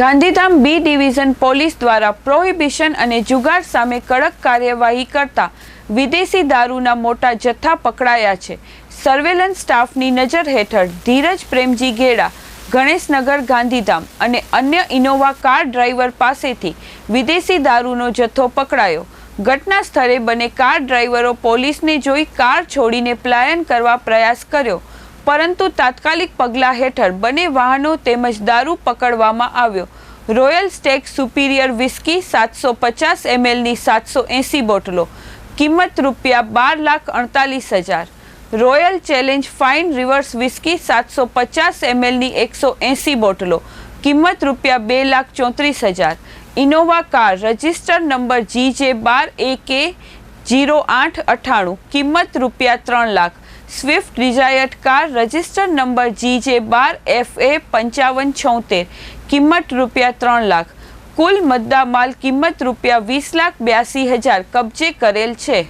Gandhidham B division police દ્વારા prohibition અને જુગાર સામે કડક કાર્યવાહી કરતા વિદેશી દારૂના મોટા જથ્થા પકડાયા છે. સર્વેલન્સ સ્ટાફની નજર હેઠળ ધીરજ પ્રેમજી ગેડા, ગણેશનગર ગાંધીધામ અને અન્ય ઇનોવા કાર ડ્રાઈવર પાસેથી વિદેશી દારૂનો જથ્થો પકડાયો. ઘટના સ્થળે બને કાર ડ્રાઈવરો પોલીસને જોઈ કાર છોડીને પલાયન કરવા પ્રયાસ કર્યો. પરંતુ તાત્કાલિક પગલાં હેઠળ બંને વાહનો તેમજ દારૂ પકડવામાં આવ્યો. રોયલ સ્ટેક સુપિરિયર વિસ્કી સાતસો પચાસ એમએલની સાતસો એંસી બોટલો. કિંમત રૂપિયા બાર લાખ અડતાલીસ હજાર. Royal challenge fine reserve whisky સાતસો પચાસ એમએલની એકસો એંસી બોટલો. કિંમત રૂપિયા બે લાખ ચોત્રીસ હજાર. Innova car register number G J બાર એ કે જીરો આઠ અઠ્ઠાણું કિંમત રૂપિયા ત્રણ lakh. Swift Dzire car register number G J bar F A પંચાવન છોતેર. કિંમત રૂપિયા ત્રણ લાખ. કુલ મદ્દા માલ કિંમત રૂપિયા વીસ લાખ બ્યાસી હજાર કબજે કરેલ છે.